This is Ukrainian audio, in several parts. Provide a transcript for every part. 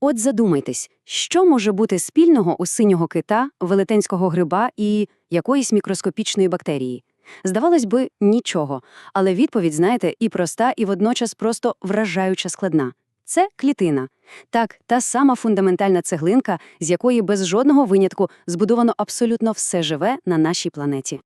От задумайтесь, що може бути спільного у синього кита, велетенського гриба і якоїсь мікроскопічної бактерії? Здавалось би, нічого, але відповідь, знаєте, і проста, і водночас просто вражаюча складна. Це клітина. Так, та сама фундаментальна цеглинка, з якої без жодного винятку збудовано абсолютно все живе на нашій планеті.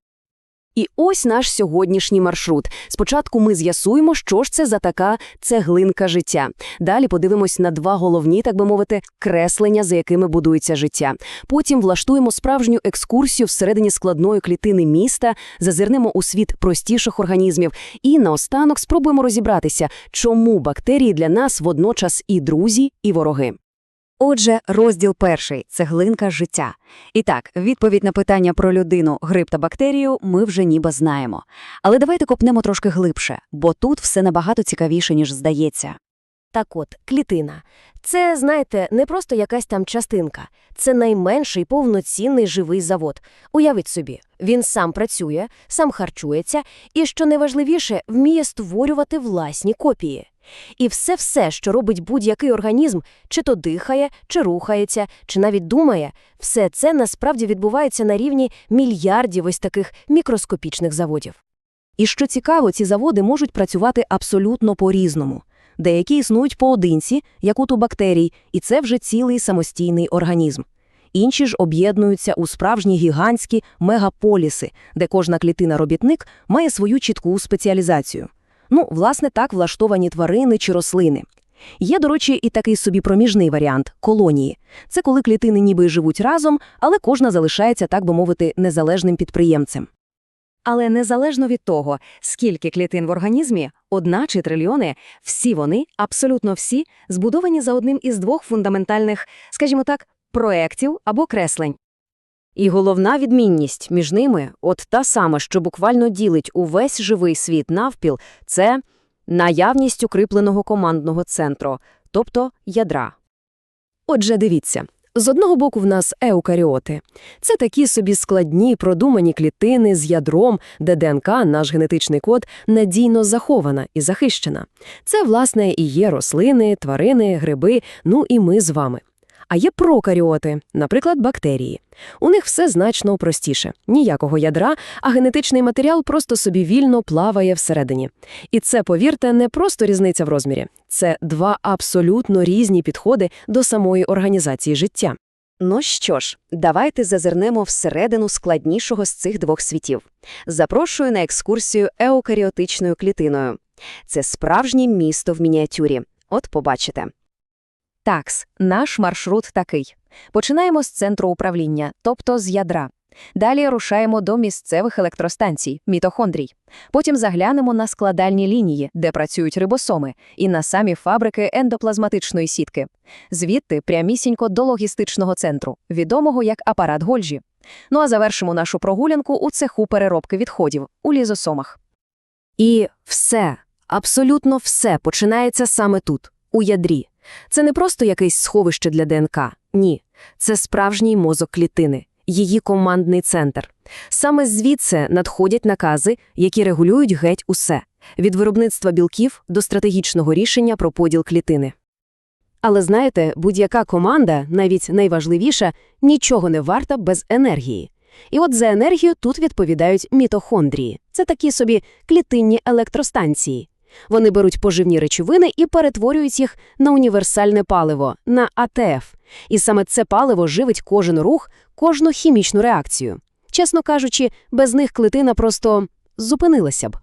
І ось наш сьогоднішній маршрут. Спочатку ми з'ясуємо, що ж це за така цеглинка життя. Далі подивимось на два головні, так би мовити, креслення, за якими будується життя. Потім влаштуємо справжню екскурсію всередині складної клітини міста, зазирнемо у світ простіших організмів і наостанок спробуємо розібратися, чому бактерії для нас водночас і друзі, і вороги. Отже, розділ перший – цеглинка життя. І так, відповідь на питання про людину, гриб та бактерію ми вже ніби знаємо. Але давайте копнемо трошки глибше, бо тут все набагато цікавіше, ніж здається. Так от, клітина. Це, знаєте, не просто якась там частинка. Це найменший повноцінний живий завод. Уявіть собі, він сам працює, сам харчується і, що найважливіше, вміє створювати власні копії. І все-все, що робить будь-який організм, чи то дихає, чи рухається, чи навіть думає, все це насправді відбувається на рівні мільярдів ось таких мікроскопічних заводів. І що цікаво, ці заводи можуть працювати абсолютно по-різному. Деякі існують поодинці, як от у бактерій, і це вже цілий самостійний організм. Інші ж об'єднуються у справжні гігантські мегаполіси, де кожна клітина-робітник має свою чітку спеціалізацію. Ну, власне, так влаштовані тварини чи рослини. Є, до речі, і такий собі проміжний варіант – колонії. Це коли клітини ніби живуть разом, але кожна залишається, так би мовити, незалежним підприємцем. Але незалежно від того, скільки клітин в організмі, одна чи трильйони, всі вони, абсолютно всі, збудовані за одним із двох фундаментальних, скажімо так, проєктів або креслень. І головна відмінність між ними, от та сама, що буквально ділить увесь живий світ навпіл, це наявність укріпленого командного центру, тобто ядра. Отже, дивіться. З одного боку в нас еукаріоти. Це такі собі складні, продумані клітини з ядром, де ДНК, наш генетичний код, надійно захована і захищена. Це, власне, і є рослини, тварини, гриби, ну і ми з вами. А є прокаріоти, наприклад, бактерії. У них все значно простіше. Ніякого ядра, а генетичний матеріал просто собі вільно плаває всередині. І це, повірте, не просто різниця в розмірі. Це два абсолютно різні підходи до самої організації життя. Ну що ж, давайте зазирнемо всередину складнішого з цих двох світів. Запрошую на екскурсію еукаріотичною клітиною. Це справжнє місто в мініатюрі. От побачите. Такс, наш маршрут такий. Починаємо з центру управління, тобто з ядра. Далі рушаємо до місцевих електростанцій, мітохондрій. Потім заглянемо на складальні лінії, де працюють рибосоми, і на самі фабрики ендоплазматичної сітки. Звідти прямісінько до логістичного центру, відомого як апарат Гольжі. Ну а завершимо нашу прогулянку у цеху переробки відходів у лізосомах. І все, абсолютно все починається саме тут, у ядрі. Це не просто якесь сховище для ДНК. Ні. Це справжній мозок клітини, її командний центр. Саме звідси надходять накази, які регулюють геть усе – від виробництва білків до стратегічного рішення про поділ клітини. Але знаєте, будь-яка команда, навіть найважливіша, нічого не варта без енергії. І от за енергію тут відповідають мітохондрії. Це такі собі клітинні електростанції. Вони беруть поживні речовини і перетворюють їх на універсальне паливо, на АТФ. І саме це паливо живить кожен рух, кожну хімічну реакцію. Чесно кажучи, без них клітина просто зупинилася б.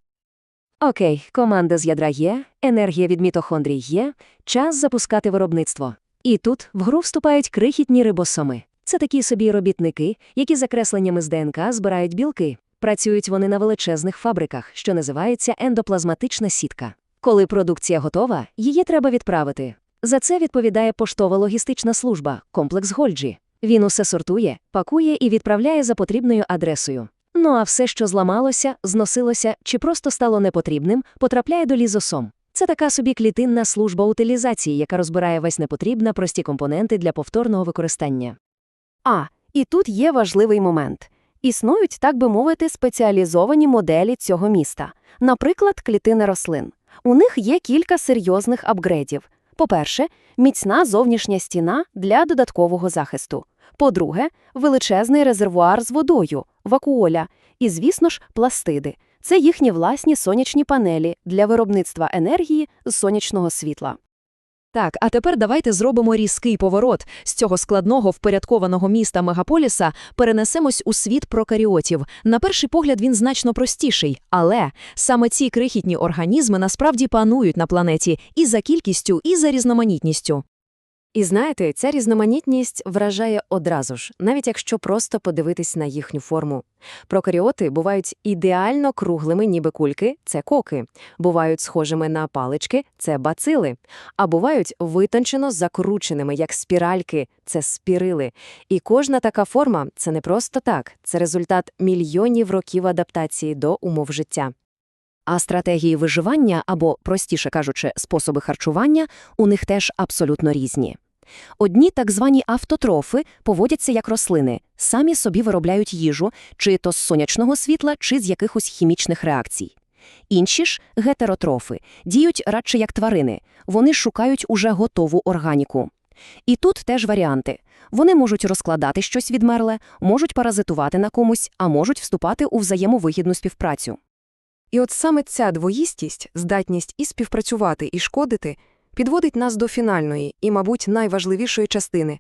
Окей, команда з ядра є, енергія від мітохондрій є, час запускати виробництво. І тут в гру вступають крихітні рибосоми. Це такі собі робітники, які за кресленнями з ДНК збирають білки. Працюють вони на величезних фабриках, що називається ендоплазматична сітка. Коли продукція готова, її треба відправити. За це відповідає поштова логістична служба, комплекс Гольджі. Він усе сортує, пакує і відправляє за потрібною адресою. Ну а все, що зламалося, зносилося чи просто стало непотрібним, потрапляє до лізосом. Це така собі клітинна служба утилізації, яка розбирає весь непотрібна прості компоненти для повторного використання. А, і тут є важливий момент. Існують, так би мовити, спеціалізовані моделі цього міста, наприклад, клітини рослин. У них є кілька серйозних апгрейдів. По-перше, міцна зовнішня стіна для додаткового захисту. По-друге, величезний резервуар з водою, вакуоля. І, звісно ж, пластиди. Це їхні власні сонячні панелі для виробництва енергії з сонячного світла. Так, а тепер давайте зробимо різкий поворот. З цього складного впорядкованого міста мегаполіса перенесемось у світ прокаріотів. На перший погляд він значно простіший, але саме ці крихітні організми насправді панують на планеті і за кількістю, і за різноманітністю. І знаєте, ця різноманітність вражає одразу ж, навіть якщо просто подивитись на їхню форму. Прокаріоти бувають ідеально круглими, ніби кульки це коки, бувають схожими на палички це бацили, а бувають витончено закрученими, як спіральки це спірили. І кожна така форма це не просто так, це результат мільйонів років адаптації до умов життя. А стратегії виживання або, простіше кажучи, способи харчування у них теж абсолютно різні. Одні так звані автотрофи поводяться як рослини, самі собі виробляють їжу, чи то з сонячного світла, чи з якихось хімічних реакцій. Інші ж гетеротрофи діють радше як тварини, вони шукають уже готову органіку. І тут теж варіанти. Вони можуть розкладати щось відмерле, можуть паразитувати на комусь, а можуть вступати у взаємовигідну співпрацю. І от саме ця двоїстість, здатність і співпрацювати, і шкодити, підводить нас до фінальної і, мабуть, найважливішої частини.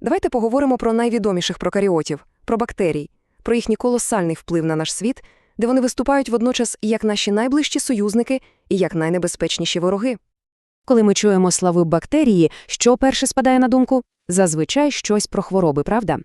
Давайте поговоримо про найвідоміших прокаріотів, про бактерій, про їхній колосальний вплив на наш світ, де вони виступають водночас як наші найближчі союзники, і як найнебезпечніші вороги. Коли ми чуємо славу бактерії, що перше спадає на думку? Зазвичай щось про хвороби, правда?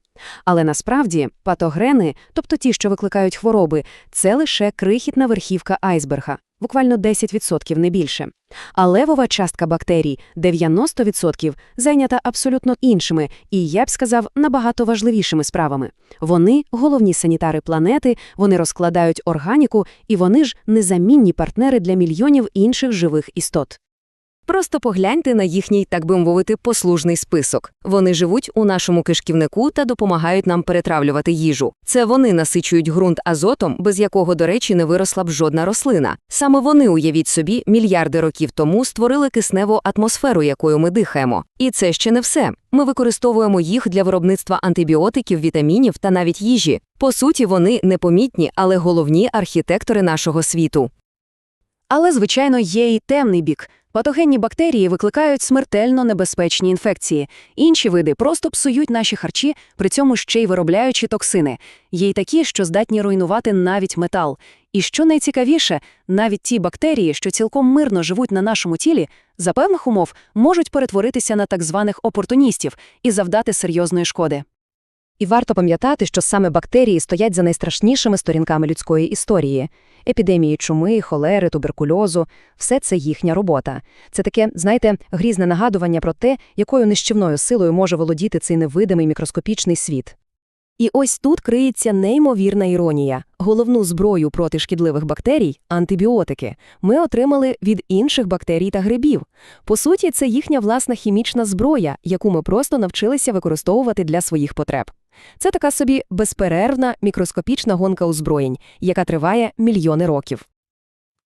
Але насправді патогени, тобто ті, що викликають хвороби, це лише крихітна верхівка айсберга, буквально 10%, не більше. А левова частка бактерій, 90%, зайнята абсолютно іншими і, я б сказав, набагато важливішими справами. Вони – головні санітари планети, вони розкладають органіку, і вони ж незамінні партнери для мільйонів інших живих істот. Просто погляньте на їхній, так би мовити, послужний список. Вони живуть у нашому кишківнику та допомагають нам перетравлювати їжу. Це вони насичують ґрунт азотом, без якого, до речі, не виросла б жодна рослина. Саме вони, уявіть собі, мільярди років тому створили кисневу атмосферу, якою ми дихаємо. І це ще не все. Ми використовуємо їх для виробництва антибіотиків, вітамінів та навіть їжі. По суті, вони непомітні, але головні архітектори нашого світу. Але, звичайно, є і темний бік. Патогенні бактерії викликають смертельно небезпечні інфекції. Інші види просто псують наші харчі, при цьому ще й виробляючи токсини. Є й такі, що здатні руйнувати навіть метал. І що найцікавіше, навіть ті бактерії, що цілком мирно живуть на нашому тілі, за певних умов можуть перетворитися на так званих опортуністів і завдати серйозної шкоди. І варто пам'ятати, що саме бактерії стоять за найстрашнішими сторінками людської історії. Епідемії чуми, холери, туберкульозу – все це їхня робота. Це таке, знаєте, грізне нагадування про те, якою нищівною силою може володіти цей невидимий мікроскопічний світ. І ось тут криється неймовірна іронія. Головну зброю проти шкідливих бактерій – антибіотики – ми отримали від інших бактерій та грибів. По суті, це їхня власна хімічна зброя, яку ми просто навчилися використовувати для своїх потреб. Це така собі безперервна мікроскопічна гонка озброєнь, яка триває мільйони років.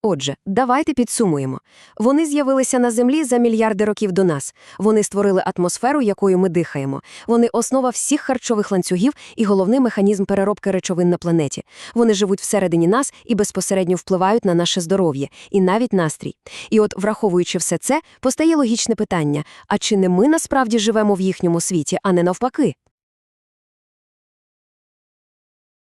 Отже, давайте підсумуємо. Вони з'явилися на Землі за мільярди років до нас. Вони створили атмосферу, якою ми дихаємо. Вони основа всіх харчових ланцюгів і головний механізм переробки речовин на планеті. Вони живуть всередині нас і безпосередньо впливають на наше здоров'я і навіть настрій. І от, враховуючи все це, постає логічне питання: а чи не ми насправді живемо в їхньому світі, а не навпаки?